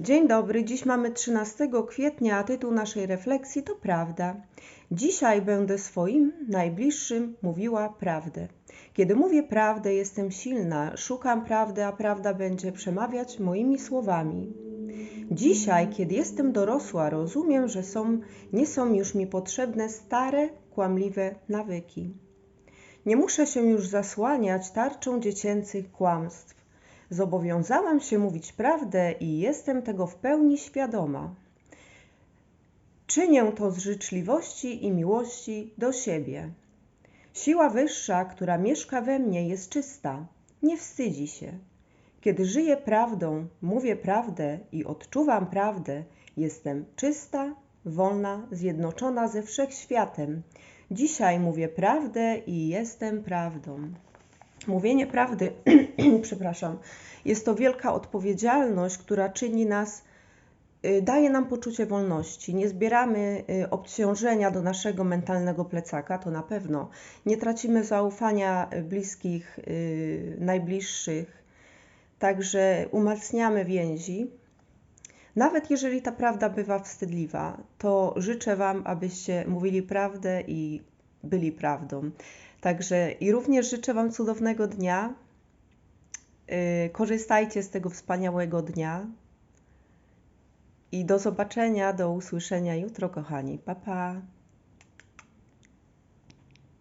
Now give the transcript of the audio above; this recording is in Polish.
Dzień dobry, dziś mamy 13 kwietnia, a tytuł naszej refleksji to Prawda. Dzisiaj będę swoim najbliższym mówiła prawdę. Kiedy mówię prawdę, jestem silna, szukam prawdy, a prawda będzie przemawiać moimi słowami. Dzisiaj, kiedy jestem dorosła, rozumiem, że są, nie są już mi potrzebne stare, kłamliwe nawyki. Nie muszę się już zasłaniać tarczą dziecięcych kłamstw. Zobowiązałam się mówić prawdę i jestem tego w pełni świadoma. Czynię to z życzliwości i miłości do siebie. Siła wyższa, która mieszka we mnie, jest czysta, nie wstydzi się. Kiedy żyję prawdą, mówię prawdę i odczuwam prawdę, jestem czysta, wolna, zjednoczona ze wszechświatem. Dzisiaj mówię prawdę i jestem prawdą. Mówienie prawdy, przepraszam, jest to wielka odpowiedzialność, która czyni nas, y, daje nam poczucie wolności. Nie zbieramy y, obciążenia do naszego mentalnego plecaka, to na pewno. Nie tracimy zaufania bliskich, y, najbliższych, także umacniamy więzi. Nawet jeżeli ta prawda bywa wstydliwa, to życzę Wam, abyście mówili prawdę i byli prawdą. Także i również życzę Wam cudownego dnia. Yy, korzystajcie z tego wspaniałego dnia. I do zobaczenia, do usłyszenia jutro, kochani. Pa, pa.